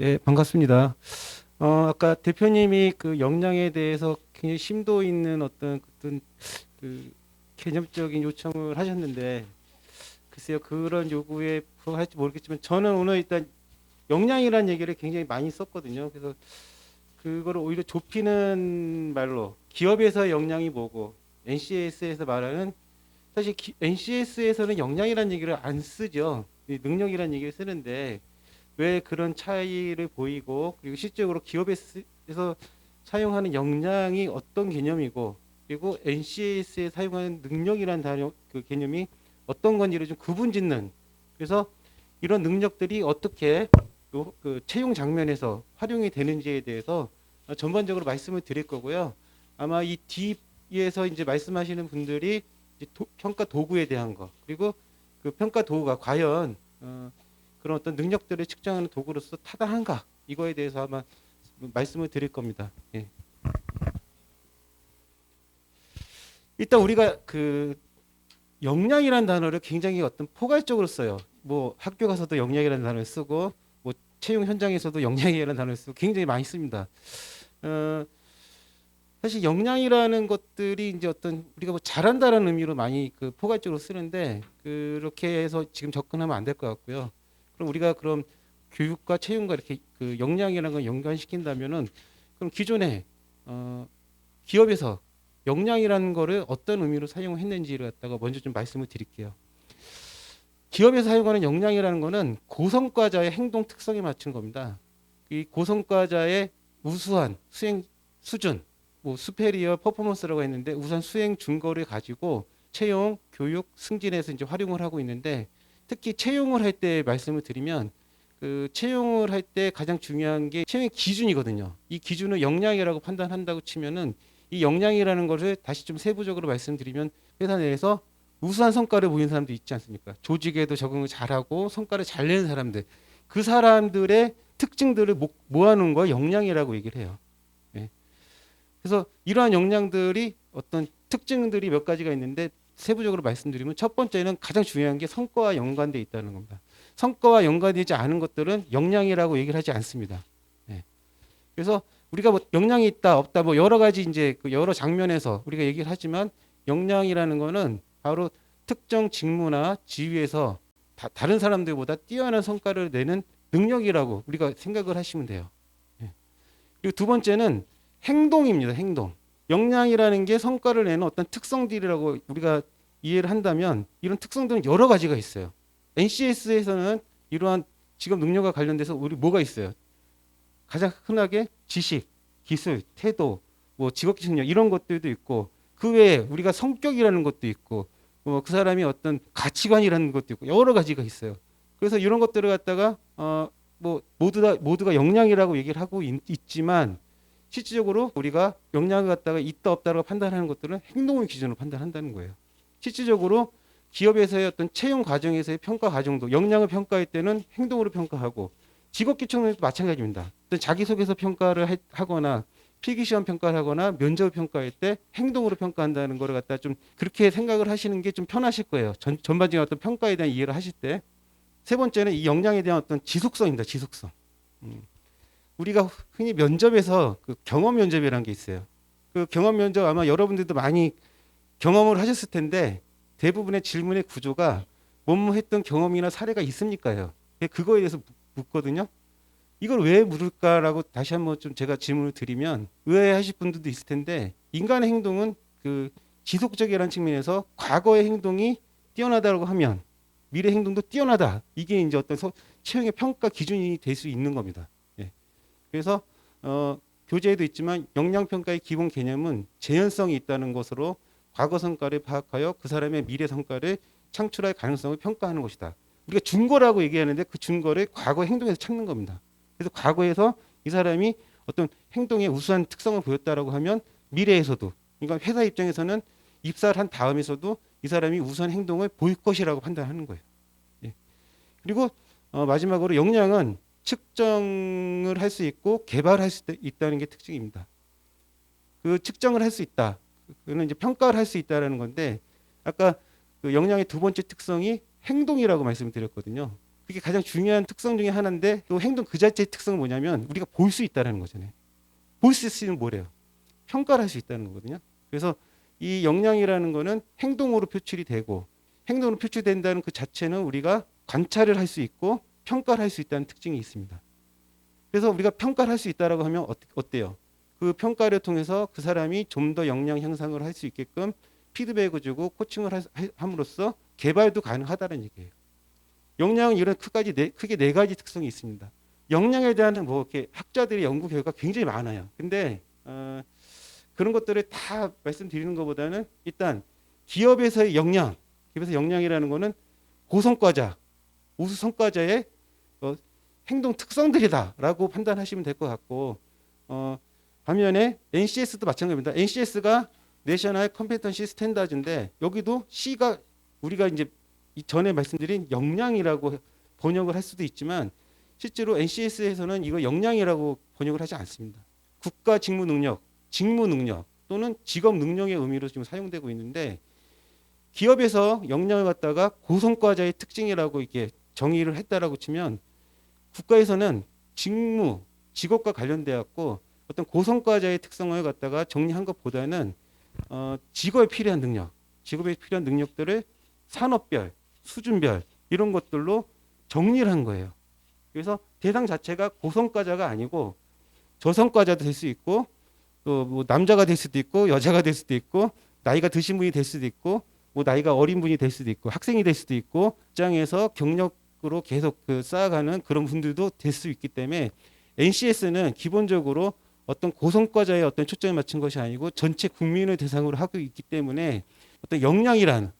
네, 반갑습니다. 어, 아까 대표님이 그 역량에 대해서 굉장히 심도 있는 어떤 어떤 그 개념적인 요청을 하셨는데 글쎄요 그런 요구에 부합할지 모르겠지만 저는 오늘 일단 역량이라는 얘기를 굉장히 많이 썼거든요. 그래서 그거를 오히려 좁히는 말로 기업에서 역량이 뭐고 NCS에서 말하는 사실 기, NCS에서는 역량이라는 얘기를 안 쓰죠. 이 능력이라는 얘기를 쓰는데 왜 그런 차이를 보이고 그리고 실제로 기업에서 사용하는 역량이 어떤 개념이고 그리고 NCS에 사용하는 능력이라는 단어 그 개념이 어떤 건지를 좀 구분짓는 그래서 이런 능력들이 어떻게 요- 그 채용 장면에서 활용이 되는지에 대해서 어, 전반적으로 말씀을 드릴 거고요. 아마 이 뒤에서 이제 말씀하시는 분들이 도- 평가 도구에 대한 거 그리고 그 평가 도구가 과연 어, 그런 어떤 능력들을 측정하는 도구로서 타당한가 이거에 대해서 아마 말씀을 드릴 겁니다. 예. 일단 우리가 그 역량이라는 단어를 굉장히 어떤 포괄적으로 써요. 뭐 학교 가서도 역량이라는 단어를 쓰고 뭐 채용 현장에서도 역량이라는 단어를 쓰고 굉장히 많이 씁니다. 어, 사실 역량이라는 것들이 이제 어떤 우리가 뭐 잘한다라는 의미로 많이 그 포괄적으로 쓰는데 그렇게 해서 지금 접근하면 안 될 것 같고요. 그럼 우리가 그럼 교육과 채용과 이렇게 그 역량이라는 걸 연관시킨다면은 그럼 기존에 어, 기업에서 역량이라는 거를 어떤 의미로 사용했는지를 갖다가 먼저 좀 말씀을 드릴게요. 기업에서 사용하는 역량이라는 거는 고성과자의 행동 특성에 맞춘 겁니다. 이 고성과자의 우수한 수행 수준, 뭐 수페리어 퍼포먼스라고 했는데 우선 수행 증거를 가지고 채용, 교육, 승진에서 이제 활용을 하고 있는데 특히 채용을 할 때 말씀을 드리면 그 채용을 할 때 가장 중요한 게 채용 기준이거든요. 이 기준을 역량이라고 판단한다고 치면은 이 역량이라는 것을 다시 좀 세부적으로 말씀드리면 회사 내에서 우수한 성과를 보이는 사람도 있지 않습니까? 조직에도 적응을 잘하고 성과를 잘 내는 사람들 그 사람들의 특징들을 모- 모아놓은 거 역량이라고 얘기를 해요. 예. 그래서 이러한 역량들이 어떤 특징들이 몇 가지가 있는데 세부적으로 말씀드리면 첫 번째는 가장 중요한 게 성과와 연관돼 있다는 겁니다. 성과와 연관되지 않은 것들은 역량이라고 얘기를 하지 않습니다. 예. 그래서 우리가 뭐 역량이 있다 없다 뭐 여러 가지 이제 그 여러 장면에서 우리가 얘기를 하지만 역량이라는 거는 바로 특정 직무나 지위에서 다, 다른 사람들보다 뛰어난 성과를 내는 능력이라고 우리가 생각을 하시면 돼요. 예. 그리고 두 번째는 행동입니다. 행동. 역량이라는 게 성과를 내는 어떤 특성들이라고 우리가 이해를 한다면 이런 특성들은 여러 가지가 있어요. NCS에서는 이러한 직업 능력과 관련돼서 우리 뭐가 있어요? 가장 흔하게 지식, 기술, 태도, 뭐 직업 기능력 이런 것들도 있고 그 외에 우리가 성격이라는 것도 있고 뭐 그 사람이 어떤 가치관이라는 것도 있고 여러 가지가 있어요. 그래서 이런 것들을 갖다가 어 뭐 모두 다 모두가 역량이라고 얘기를 하고 있, 있지만 실질적으로 우리가 역량을 갖다가 있다 없다라고 판단하는 것들은 행동을 기준으로 판단한다는 거예요. 실질적으로 기업에서의 어떤 채용 과정에서의 평가 과정도 역량을 평가할 때는 행동으로 평가하고 직업 기초는 마찬가지입니다. 어떤 자기소개서 평가를 하- 하거나 필기시험 평가를 하거나 면접 평가할 때 행동으로 평가한다는 거를 갖다 좀 그렇게 생각을 하시는 게 좀 편하실 거예요. 전, 전반적인 어떤 평가에 대한 이해를 하실 때. 세 번째는 이 역량에 대한 어떤 지속성입니다. 지속성. 음. 우리가 흔히 면접에서 그 경험 면접이라는 게 있어요. 그 경험 면접 아마 여러분들도 많이 경험을 하셨을 텐데 대부분의 질문의 구조가 뭐뭐 했던 경험이나 사례가 있습니까요? 그거에 대해서 묻- 묻거든요. 이걸 왜 물을까라고 다시 한번 좀 제가 질문을 드리면 의아해하실 분들도 있을 텐데 인간의 행동은 그 지속적이라는 측면에서 과거의 행동이 뛰어나다고 하면 미래 행동도 뛰어나다 이게 이제 어떤 서- 채용의 평가 기준이 될 수 있는 겁니다. 예. 그래서 어, 교재에도 있지만 역량 평가의 기본 개념은 재현성이 있다는 것으로 과거 성과를 파악하여 그 사람의 미래 성과를 창출할 가능성을 평가하는 것이다. 우리가 준거라고 얘기하는데 그 준거를 과거 행동에서 찾는 겁니다. 그래서 과거에서 이 사람이 어떤 행동에 우수한 특성을 보였다라고 하면 미래에서도 그러니까 회사 입장에서는 입사를 한 다음에서도 이 사람이 우수한 행동을 보일 것이라고 판단하는 거예요. 예. 그리고 어, 마지막으로 역량은 측정을 할 수 있고 개발할 수 있다는 게 특징입니다. 그 측정을 할 수 있다. 그는 이제 평가를 할 수 있다라는 건데 아까 그 역량의 두 번째 특성이 행동이라고 말씀드렸거든요. 그게 가장 중요한 특성 중에 하나인데 또 행동 그 자체의 특성은 뭐냐면 우리가 볼 수 있다는 거잖아요. 볼 수 있으면 뭐래요? 평가를 할 수 있다는 거거든요. 그래서 이 역량이라는 거는 행동으로 표출이 되고 행동으로 표출된다는 그 자체는 우리가 관찰을 할 수 있고 평가를 할 수 있다는 특징이 있습니다. 그래서 우리가 평가를 할 수 있다라고 하면 어, 어때요? 그 평가를 통해서 그 사람이 좀 더 역량 향상을 할 수 있게끔 피드백을 주고 코칭을 하- 함으로써 개발도 가능하다는 얘기예요. 역량은 이런 크까지 네, 크게 네 가지 특성이 있습니다. 역량에 대한 뭐 이렇게 학자들의 연구 결과가 굉장히 많아요. 근데 어, 그런 것들을 다 말씀드리는 것보다는 일단 기업에서의 역량, 기업에서 역량이라는 거는 고성과자, 우수 성과자의 어, 행동 특성들이다라고 판단하시면 될 것 같고 어, 반면에 NCS도 마찬가지입니다. NCS가 내셔널 컴petency 스탠다드인데 여기도 C가 우리가 이제 이 전에 말씀드린 역량이라고 번역을 할 수도 있지만 실제로 NCS에서는 이거 역량이라고 번역을 하지 않습니다. 국가 직무 능력, 직무 능력 또는 직업 능력의 의미로 지금 사용되고 있는데 기업에서 역량을 갖다가 고성과자의 특징이라고 이렇게 정의를 했다라고 치면 국가에서는 직무, 직업과 관련되었고 어떤 고성과자의 특성을 갖다가 정리한 것보다는 어, 직업에 필요한 능력, 직업에 필요한 능력들을 산업별, 수준별 이런 것들로 정리를 한 거예요. 그래서 대상 자체가 고성과자가 아니고 저성과자도 될 수 있고 또 뭐 남자가 될 수도 있고 여자가 될 수도 있고 나이가 드신 분이 될 수도 있고 뭐 나이가 어린 분이 될 수도 있고 학생이 될 수도 있고 직장에서 경력 으로 계속 그 쌓아가는 그런 분들도 될 수 있기 때문에 NCS는 기본적으로 어떤 고성과자의 어떤 초점을 맞춘 것이 아니고 전체 국민을 대상으로 하고 있기 때문에 어떤 역량이란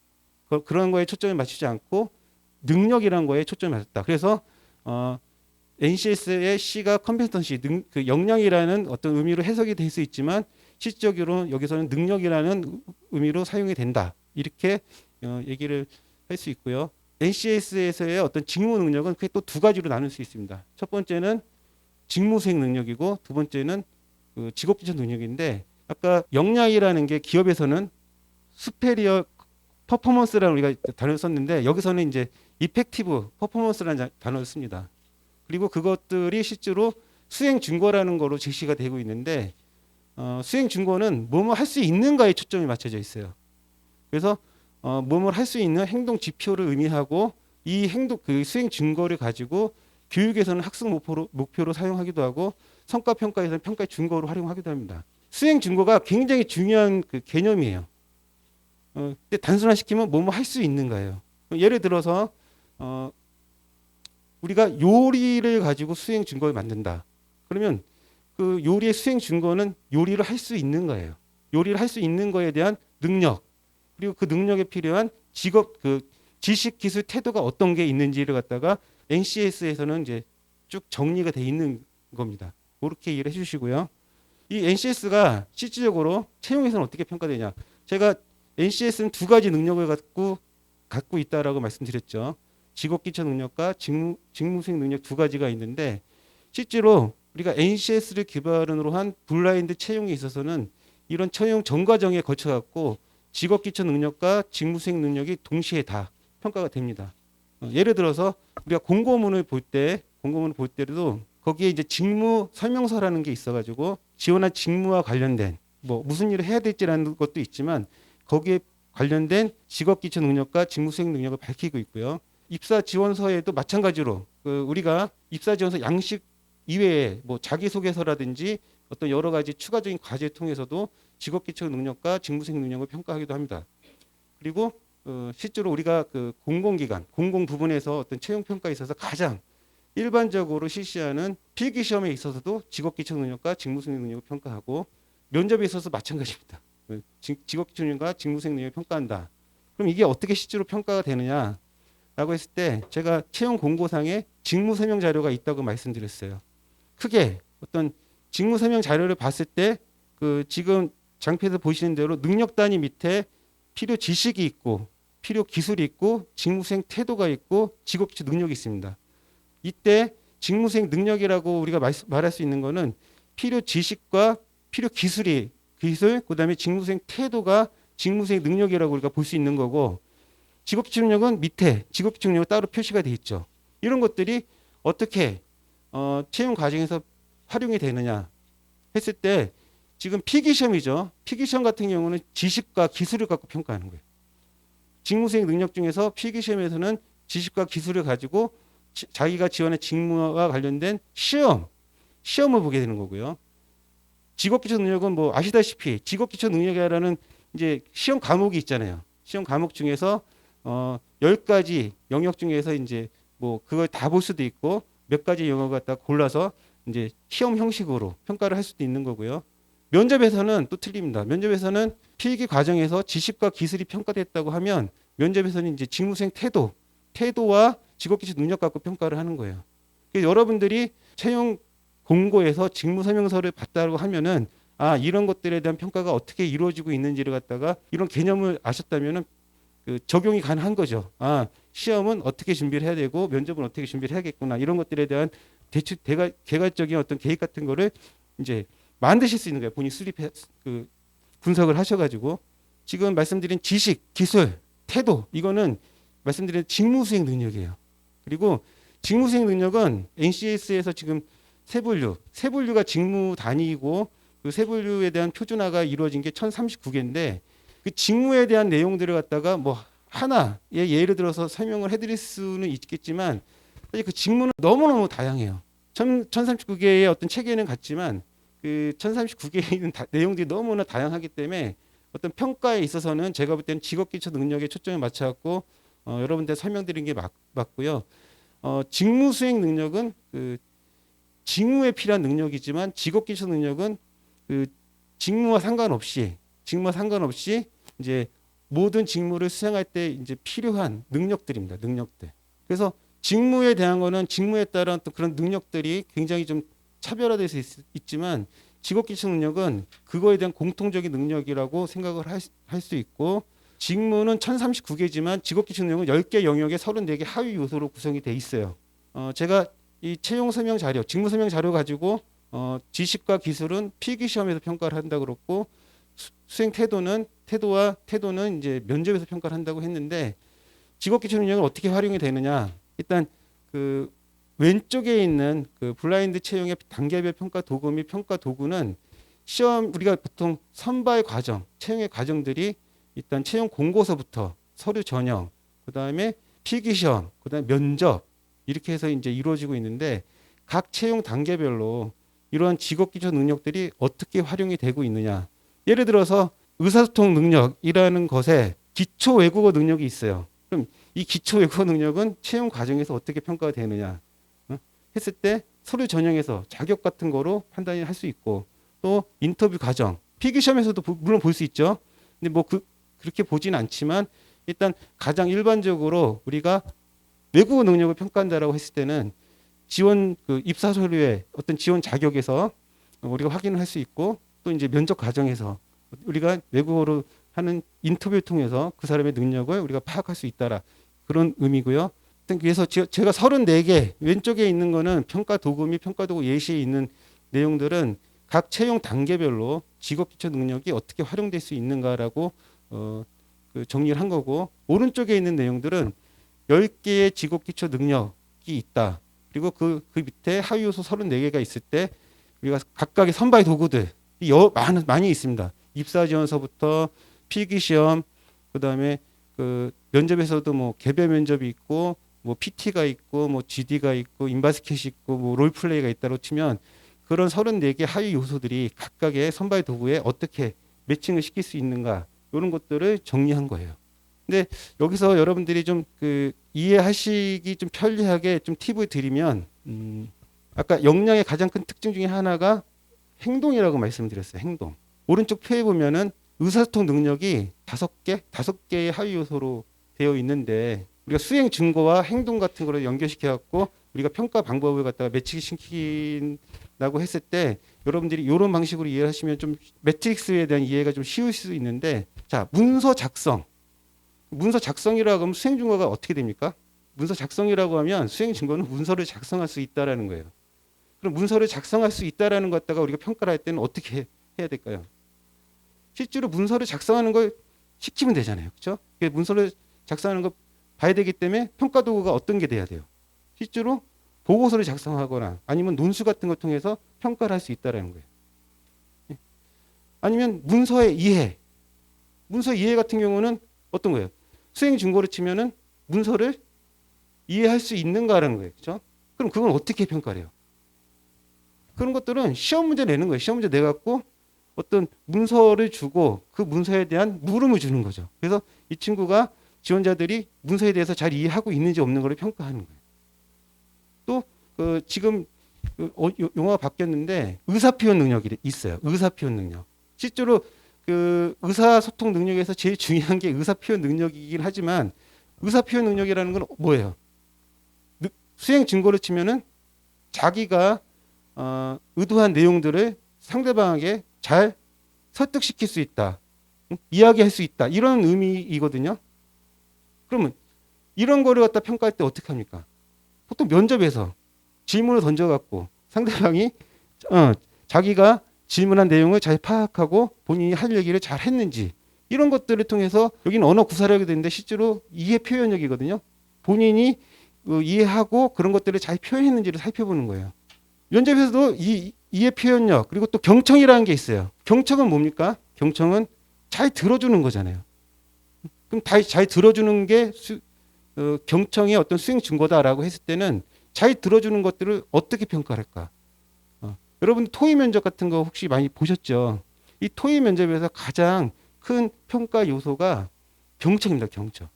그- 그런 거에 초점을 맞추지 않고 능력이란 거에 초점을 맞췄다. 그래서 어, NCS의 C가 컴petency, 능, 그 역량이라는 어떤 의미로 해석이 될 수 있지만 실질적으로 여기서는 능력이라는 의미로 사용이 된다. 이렇게 어, 얘기를 할 수 있고요. NCS에서의 어떤 직무 능력은 그게 또 두 가지로 나눌 수 있습니다. 첫 번째는 직무 수행 능력이고 두 번째는 그 직업 기초 능력인데 아까 역량이라는 게 기업에서는 스페리어 퍼포먼스라는 우리가 단어를 썼는데 여기서는 이제 이펙티브 퍼포먼스라는 자- 단어를 씁니다. 그리고 그것들이 실제로 수행 증거라는 거로 제시가 되고 있는데 어, 수행 증거는 뭐뭐 할 수 있는가에 초점이 맞춰져 있어요. 그래서 어, 뭐뭐 할수 있는 행동 지표를 의미하고 이 행동 그 수행 증거를 가지고 교육에서는 학습 목표로, 목표로 사용하기도 하고 성과 평가에서는 평가의 증거로 활용하기도 합니다. 수행 증거가 굉장히 중요한 그 개념이에요. 어, 근데 단순화시키면 뭐뭐 할 수 있는 거예요. 예를 들어서 어, 우리가 요리를 가지고 수행 증거를 만든다. 그러면 그 요리의 수행 증거는 요리를 할 수 있는 거예요. 요리를 할 수 있는 거에 대한 능력 그리고 그 능력에 필요한 직업 그 지식 기술 태도가 어떤 게 있는지를 갖다가 NCS에서는 이제 쭉 정리가 돼 있는 겁니다. 그렇게 이해를 해주시고요. 이 NCS가 실질적으로 채용에서는 어떻게 평가되냐? 제가 NCS는 두 가지 능력을 갖고 갖고 있다라고 말씀드렸죠. 직업 기초 능력과 직무 직무 수행 능력 두 가지가 있는데 실제로 우리가 NCS를 기반으로 한 블라인드 채용에 있어서는 이런 채용 전 과정에 걸쳐 갖고 직업 기초 능력과 직무 수행 능력이 동시에 다 평가가 됩니다. 어, 예를 들어서 우리가 공고문을 볼 때 공고문을 볼 때도 거기에 이제 직무 설명서라는 게 있어가지고 지원한 직무와 관련된 뭐 무슨 일을 해야 될지라는 것도 있지만 거기에 관련된 직업 기초 능력과 직무 수행 능력을 밝히고 있고요. 입사 지원서에도 마찬가지로 그 우리가 입사 지원서 양식 이외에 뭐 자기소개서라든지 어떤 여러 가지 추가적인 과제를 통해서도 직업 기초 능력과 직무 수행 능력을 평가하기도 합니다. 그리고 어, 실제로 우리가 그 공공기관, 공공 부분에서 어떤 채용 평가에 있어서 가장 일반적으로 실시하는 필기 시험에 있어서도 직업 기초 능력과 직무 수행 능력을 평가하고 면접에 있어서 마찬가지입니다. 그 직- 직업 기초 능력과 직무 수행 능력을 평가한다. 그럼 이게 어떻게 실제로 평가가 되느냐 라고 했을 때 제가 채용 공고상에 직무 설명 자료가 있다고 말씀드렸어요. 크게 어떤 직무 설명 자료를 봤을 때 그 지금 장표에서 보시는 대로 능력 단위 밑에 필요 지식이 있고 필요 기술이 있고 직무 수행 태도가 있고 직업 기초 능력이 있습니다. 이때 직무 수행 능력이라고 우리가 말, 말할 수 있는 거는 필요 지식과 필요 기술이 기술 그다음에 직무 수행 태도가 직무 수행 능력이라고 우리가 볼 수 있는 거고 직업 기초 능력은 밑에 직업 기초 능력 따로 표시가 돼 있죠. 이런 것들이 어떻게 어, 채용 과정에서 활용이 되느냐 했을 때 지금 필기 시험이죠. 필기 시험 같은 경우는 지식과 기술을 갖고 평가하는 거예요. 직무수행 능력 중에서 필기 시험에서는 지식과 기술을 가지고 지- 자기가 지원한 직무와 관련된 시험, 시험을 보게 되는 거고요. 직업기초 능력은 뭐 아시다시피 직업기초 능력이라는 이제 시험 과목이 있잖아요. 시험 과목 중에서 어 10가지 영역 중에서 이제 뭐 그걸 다 볼 수도 있고 몇 가지 영역을 갖다 골라서 이제 시험 형식으로 평가를 할 수도 있는 거고요. 면접에서는 또 틀립니다. 면접에서는 필기 과정에서 지식과 기술이 평가됐다고 하면 면접에서는 이제 직무수행 태도, 태도와 직업기초 능력 갖고 평가를 하는 거예요. 그래서 여러분들이 채용 공고에서 직무 설명서를 봤다고 하면은 아 이런 것들에 대한 평가가 어떻게 이루어지고 있는지를 갖다가 이런 개념을 아셨다면은 그 적용이 가능한 거죠. 아 시험은 어떻게 준비를 해야 되고 면접은 어떻게 준비를 해야겠구나 이런 것들에 대한 대추 대가 개괄적인 어떤 계획 같은 거를 이제 만드실 수 있는 거예요. 본인 수립해 그 분석을 하셔가지고 지금 말씀드린 지식, 기술, 태도 이거는 말씀드린 직무 수행 능력이에요. 그리고 직무 수행 능력은 NCS에서 지금 세 분류, 세 분류가 직무 단위이고 그 세 분류에 대한 표준화가 이루어진 게 1039개인데 그 직무에 대한 내용들을 갖다가 뭐 하나의 예를 들어서 설명을 해드릴 수는 있겠지만 사실 그 직무는 너무너무 다양해요. 1039개의 어떤 체계는 같지만 그 1039개에 있는 다- 내용들이 너무나 다양하기 때문에 어떤 평가에 있어서는 제가 볼 때는 직업 기초 능력에 초점을 맞춰갖고 어, 여러분들 설명드린 게 맞, 맞고요. 어, 직무 수행 능력은 그 직무에 필요한 능력이지만 직업 기초 능력은 그 직무와 상관없이 직무와 상관없이 이제 모든 직무를 수행할 때 이제 필요한 능력들입니다. 능력들. 그래서 직무에 대한 거는 직무에 따른 어떤 그런 능력들이 굉장히 좀 차별화될 수 있, 지만 직업기초 능력은 그거에 대한 공통적인 능력이라고 생각을 할 수 있고 직무는 1039개지만 직업기초 능력은 10개 영역에 34개 하위 요소로 구성이 돼 있어요. 어, 제가 이 채용 설명 자료, 직무 설명 자료 가지고 어, 지식과 기술은 필기 시험에서 평가를 한다 그렇고 수- 수행 태도는 태도와 태도는 이제 면접에서 평가를 한다고 했는데 직업 기초 능력은 어떻게 활용이 되느냐? 일단 그 왼쪽에 있는 그 블라인드 채용의 단계별 평가 도구 및 평가 도구는 시험 우리가 보통 선발 과정, 채용의 과정들이 일단 채용 공고서부터 서류 전형, 그다음에 필기 시험, 그다음에 면접 이렇게 해서 이제 이루어지고 있는데 각 채용 단계별로 이러한 직업 기초 능력들이 어떻게 활용이 되고 있느냐. 예를 들어서 의사소통 능력이라는 것에 기초 외국어 능력이 있어요. 그럼 이 기초 외국어 능력은 채용 과정에서 어떻게 평가가 되느냐 어? 했을 때 서류 전형에서 자격 같은 거로 판단을 할 수 있고 또 인터뷰 과정 필기 시험에서도 보- 물론 볼 수 있죠. 근데 뭐 그, 그렇게 보지는 않지만 일단 가장 일반적으로 우리가 외국어 능력을 평가한다라고 했을 때는 지원 그 입사 서류의 어떤 지원 자격에서 우리가 확인을 할 수 있고 또 이제 면접 과정에서 우리가 외국어로 하는 인터뷰를 통해서 그 사람의 능력을 우리가 파악할 수 있다라 그런 의미고요. 그래서 제- 제가 34개 왼쪽에 있는 거는 평가 도구 및 평가 도구 예시에 있는 내용들은 각 채용 단계별로 직업 기초 능력이 어떻게 활용될 수 있는가라고 어, 그 정리를 한 거고 오른쪽에 있는 내용들은 10개의 직업 기초 능력이 있다. 그리고 그, 그 밑에 하위 요소 34개가 있을 때 우리가 각각의 선발 도구들 여, 많, 많이 있습니다. 입사 지원서부터 필기 시험 그다음에 그 면접에서도 뭐 개별 면접이 있고 뭐 PT가 있고 뭐 GD가 있고 인바스켓이 있고 뭐 롤플레이가 있다고 치면 그런 34개 하위 요소들이 각각의 선발 도구에 어떻게 매칭을 시킬 수 있는가 이런 것들을 정리한 거예요. 근데 여기서 여러분들이 좀 그 이해하시기 좀 편리하게 좀 팁을 드리면 음 아까 역량의 가장 큰 특징 중에 하나가 행동이라고 말씀드렸어요. 행동. 오른쪽 표에 보면은 의사소통 능력이 다섯 개, 다섯 개의 하위 요소로 되어 있는데 우리가 수행 증거와 행동 같은 거를 연결시켜 갖고 우리가 평가 방법을 갖다가 매치시킨다고 했을 때 여러분들이 이런 방식으로 이해하시면 좀 매트릭스에 대한 이해가 좀 쉬울 수 있는데 자 문서 작성 문서 작성이라고 하면 수행 증거가 어떻게 됩니까? 문서 작성이라고 하면 수행 증거는 문서를 작성할 수 있다라는 거예요. 그럼 문서를 작성할 수 있다라는 것 갖다가 우리가 평가를 할 때는 어떻게 해야 될까요? 실제로 문서를 작성하는 걸 시키면 되잖아요. 그렇죠? 문서를 작성하는 거 봐야 되기 때문에 평가 도구가 어떤 게 돼야 돼요? 실제로 보고서를 작성하거나 아니면 논술 같은 걸 통해서 평가를 할 수 있다라는 거예요. 예. 아니면 문서의 이해. 문서 이해 같은 경우는 어떤 거예요? 수행 준거로 치면은 문서를 이해할 수 있는가라는 거예요. 그렇죠? 그럼 그건 어떻게 평가를 해요? 그런 것들은 시험 문제 내는 거예요. 시험 문제 내 갖고 어떤 문서를 주고 그 문서에 대한 물음을 주는 거죠. 그래서 이 친구가 지원자들이 문서에 대해서 잘 이해하고 있는지 없는 걸 평가하는 거예요. 또 그 지금 그 어, 요- 용어가 바뀌었는데 의사 표현 능력이 있어요. 의사 표현 능력. 실제로 그 의사 소통 능력에서 제일 중요한 게 의사 표현 능력이긴 하지만 의사 표현 능력이라는 건 뭐예요? 느- 수행 증거를 치면은 자기가 어, 의도한 내용들을 상대방에게 잘 설득시킬 수 있다. 응? 이야기할 수 있다. 이런 의미이거든요. 그러면 이런 거를 갖다 평가할 때 어떻게 합니까? 보통 면접에서 질문을 던져갖고 상대방이 어, 자기가 질문한 내용을 잘 파악하고 본인이 할 얘기를 잘 했는지 이런 것들을 통해서 여기는 언어 구사력이 되는데 실제로 이해 표현력이거든요. 본인이 어, 이해하고 그런 것들을 잘 표현했는지를 살펴보는 거예요. 면접에서도 이 이해 표현력 그리고 또 경청이라는 게 있어요. 경청은 뭡니까? 경청은 잘 들어주는 거잖아요. 그럼 다- 잘 들어주는 게 수, 어, 경청의 어떤 수행 증거다라고 했을 때는 잘 들어주는 것들을 어떻게 평가할까? 어, 여러분 토의 면접 같은 거 혹시 많이 보셨죠? 이 토의 면접에서 가장 큰 평가 요소가 경청입니다. 경청.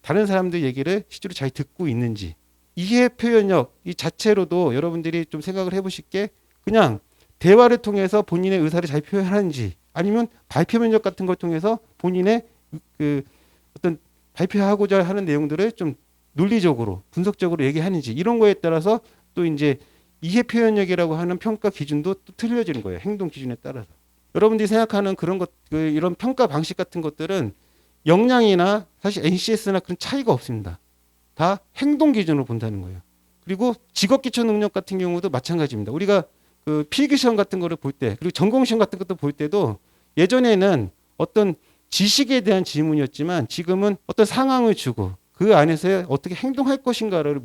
다른 사람들 얘기를 실제로 잘 듣고 있는지 이해 표현력 이 자체로도 여러분들이 좀 생각을 해보실 게 그냥 대화를 통해서 본인의 의사를 잘 표현하는지 아니면 발표 면접 같은 걸 통해서 본인의 그 어떤 발표하고자 하는 내용들을 좀 논리적으로 분석적으로 얘기하는지 이런 거에 따라서 또 이제 이해 표현력이라고 하는 평가 기준도 또 틀려지는 거예요. 행동 기준에 따라서. 여러분들이 생각하는 그런 것, 그 이런 평가 방식 같은 것들은 역량이나 사실 NCS나 그런 차이가 없습니다. 다 행동 기준으로 본다는 거예요. 그리고 직업 기초 능력 같은 경우도 마찬가지입니다. 우리가 그 필기 시험 같은 거를 볼 때, 그리고 전공 시험 같은 것도 볼 때도 예전에는 어떤 지식에 대한 질문이었지만 지금은 어떤 상황을 주고 그 안에서 어떻게 행동할 것인가를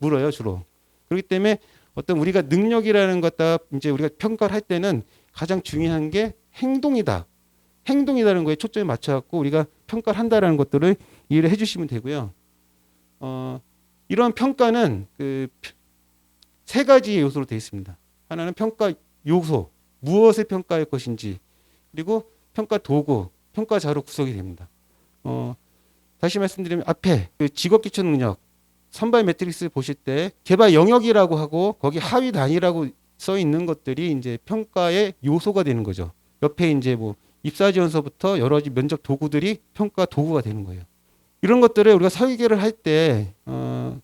물어요 주로. 그렇기 때문에 어떤 우리가 능력이라는 것다 이제 우리가 평가를 할 때는 가장 중요한 게 행동이다. 행동이라는 거에 초점을 맞춰갖고 우리가 평가를 한다라는 것들을 이해를 해주시면 되고요. 어, 이런 평가는 그 세 가지의 요소로 되어 있습니다. 하나는 평가 요소, 무엇을 평가할 것인지, 그리고 평가 도구, 평가 자료 구성이 됩니다. 어, 다시 말씀드리면 앞에 그 직업 기초 능력 선발 매트릭스 보실 때 개발 영역이라고 하고 거기 하위 단위라고 써 있는 것들이 이제 평가의 요소가 되는 거죠. 옆에 이제 뭐 입사 지원서부터 여러 가지 면접 도구들이 평가 도구가 되는 거예요. 이런 것들을 우리가 설계를 할때 어,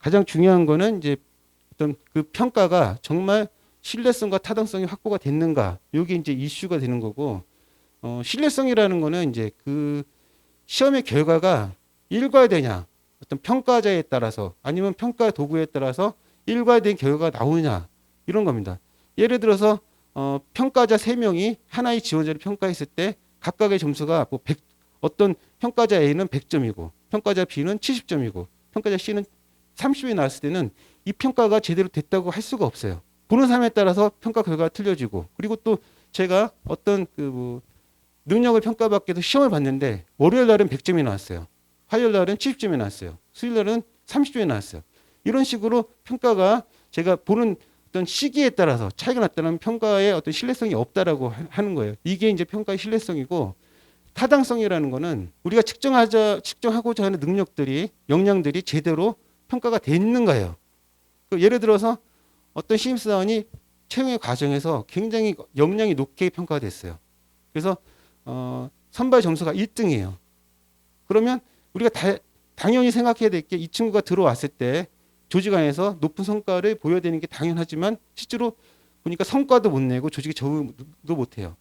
가장 중요한 거는 이제 어떤 그 평가가 정말 신뢰성과 타당성이 확보가 됐는가 이게 이제 이슈가 되는 거고 어, 신뢰성이라는 거는 이제 그 시험의 결과가 일괄되냐 어떤 평가자에 따라서 아니면 평가 도구에 따라서 일괄된 결과가 나오냐 이런 겁니다. 예를 들어서 어, 평가자 세명이 하나의 지원자를 평가했을 때 각각의 점수가 뭐 100, 어떤 평가자 A는 100점이고 평가자 B는 70점이고 평가자 C는 30이 나왔을 때는 이 평가가 제대로 됐다고 할 수가 없어요. 보는 사람에 따라서 평가 결과가 틀려지고 그리고 또 제가 어떤 그 뭐 능력을 평가받기 위해서 시험을 봤는데 월요일 날은 100점이 나왔어요. 화요일 날은 70점이 나왔어요. 수요일 날은 30점이 나왔어요. 이런 식으로 평가가 제가 보는 어떤 시기에 따라서 차이가 났다는 평가의 어떤 신뢰성이 없다라고 하- 하는 거예요. 이게 이제 평가의 신뢰성이고 타당성이라는 거는 우리가 측정하자 측정하고자 하는 능력들이 역량들이 제대로 평가가 됐는가요? 그 예를 들어서 어떤 신입사원이 채용의 과정에서 굉장히 역량이 높게 평가가 됐어요. 그래서 어, 선발 점수가 1등이에요. 그러면 우리가 다, 당연히 생각해야 될 게 이 친구가 들어왔을 때 조직 안에서 높은 성과를 보여야 되는 게 당연하지만 실제로 보니까 성과도 못 내고 조직에 적응도 못 해요.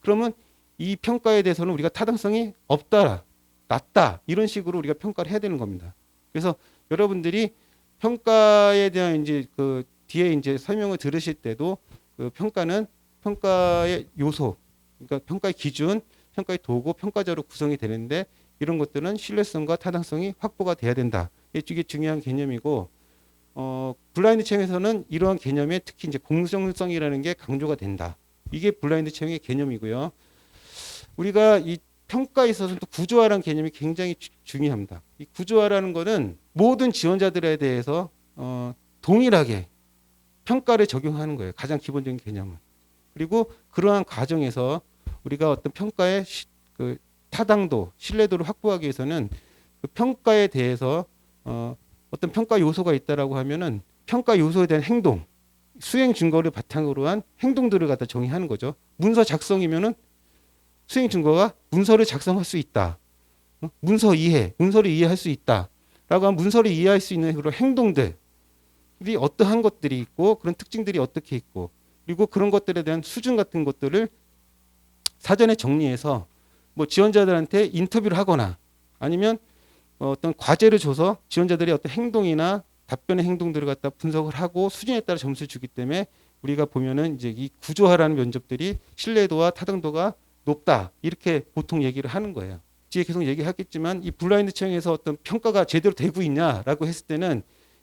그러면 이 평가에 대해서는 우리가 타당성이 없다, 낮다 이런 식으로 우리가 평가를 해야 되는 겁니다. 그래서 여러분들이 평가에 대한 이제 그 뒤에 이제 설명을 들으실 때도 그 평가는 평가의 요소, 그러니까 평가의 기준, 평가의 도구, 평가자로 구성이 되는데 이런 것들은 신뢰성과 타당성이 확보가 돼야 된다. 이게 중요한 개념이고 어, 블라인드 채용에서는 이러한 개념에 특히 이제 공정성이라는 게 강조가 된다. 이게 블라인드 채용의 개념이고요. 우리가 이 평가에 있어서는 또 구조화라는 개념이 굉장히 주- 중요합니다. 이 구조화라는 거는 모든 지원자들에 대해서 어, 동일하게 평가를 적용하는 거예요. 가장 기본적인 개념은. 그리고 그러한 과정에서 우리가 어떤 평가의 시- 그 타당도, 신뢰도를 확보하기 위해서는 그 평가에 대해서 어, 어떤 평가 요소가 있다라고 하면은 평가 요소에 대한 행동, 수행 증거를 바탕으로 한 행동들을 갖다 정의하는 거죠. 문서 작성이면은 수행 증거가 문서를 작성할 수 있다. 어? 문서 이해, 문서를 이해할 수 있다 라고 하면 문서를 이해할 수 있는 그런 행동들이 어떠한 것들이 있고 그런 특징들이 어떻게 있고 그리고 그런 것들에 대한 수준 같은 것들을 사전에 정리해서 뭐 지원자들한테 인터뷰를 하거나 아니면 어, 어떤 과제를 줘서 지원자들이 어떤 행동이나 답변의 행동들을 갖다 분석을 하고 수준에 따라 점수를 주기 때문에 우리가 보면은 이제 이 구조화라는 면접들이 신뢰도와 타당도가 높다 이렇게 보통 얘기를 하는 거예요. 뒤에 계속 얘기하겠지만 이 블라인드 채용에서 어떤 평가가 제대로 되고 있냐라고 했을 때는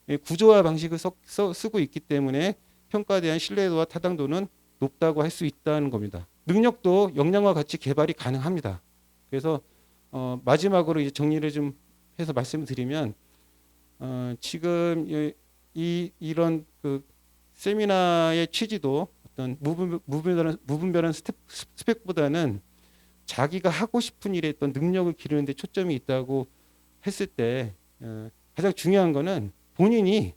이 구조화 방식을 써, 써- 쓰고 있기 때문에 평가에 대한 신뢰도와 타당도는 높다고 할 수 있다는 겁니다. 능력도 역량과 같이 개발이 가능합니다. 그래서 어, 마지막으로 이제 정리를 좀 해서 말씀을 드리면 어, 지금 이, 이 이런 그 세미나의 취지도 어떤 무분, 무분별한 무분별한 스텝, 스펙보다는 자기가 하고 싶은 일에 어떤 능력을 기르는 데 초점이 있다고 했을 때 어, 가장 중요한 거는 본인이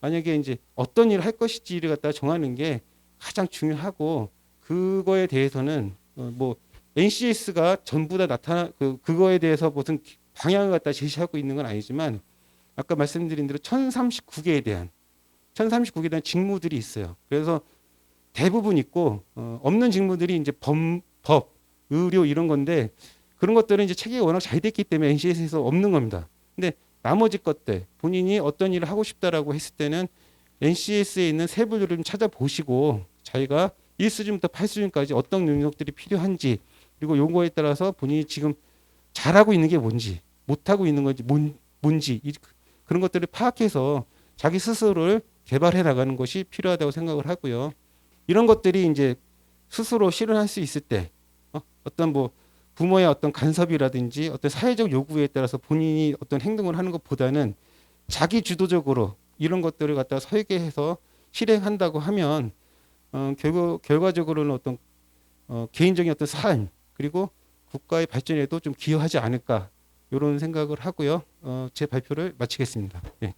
만약에 이제 어떤 일을 할 것인지를 갖다 정하는 게 가장 중요하고 그거에 대해서는 어, 뭐 NCS가 전부 다 나타나 그 그거에 대해서 무슨 방향을 갖다 제시하고 있는 건 아니지만 아까 말씀드린 대로 1039개에 대한 1039개에 대한 직무들이 있어요. 그래서 대부분 있고 어, 없는 직무들이 이제 범, 법, 의료 이런 건데 그런 것들은 이제 체계가 워낙 잘 됐기 때문에 NCS에서 없는 겁니다. 근데 나머지 것들 본인이 어떤 일을 하고 싶다라고 했을 때는 NCS에 있는 세부들을 좀 찾아보시고 자기가 1수준부터 8수준까지 어떤 능력들이 필요한지 그리고 요거에 따라서 본인이 지금 잘하고 있는 게 뭔지 못하고 있는 건지 뭔, 뭔지 이- 그런 것들을 파악해서 자기 스스로를 개발해 나가는 것이 필요하다고 생각을 하고요. 이런 것들이 이제 스스로 실현할 수 있을 때 어? 어떤 뭐 부모의 어떤 간섭이라든지 어떤 사회적 요구에 따라서 본인이 어떤 행동을 하는 것보다는 자기 주도적으로 이런 것들을 갖다 설계해서 실행한다고 하면 어, 결국 결과적으로는 어떤 어, 개인적인 어떤 삶 그리고 국가의 발전에도 좀 기여하지 않을까 이런 생각을 하고요. 어, 제 발표를 마치겠습니다. 예.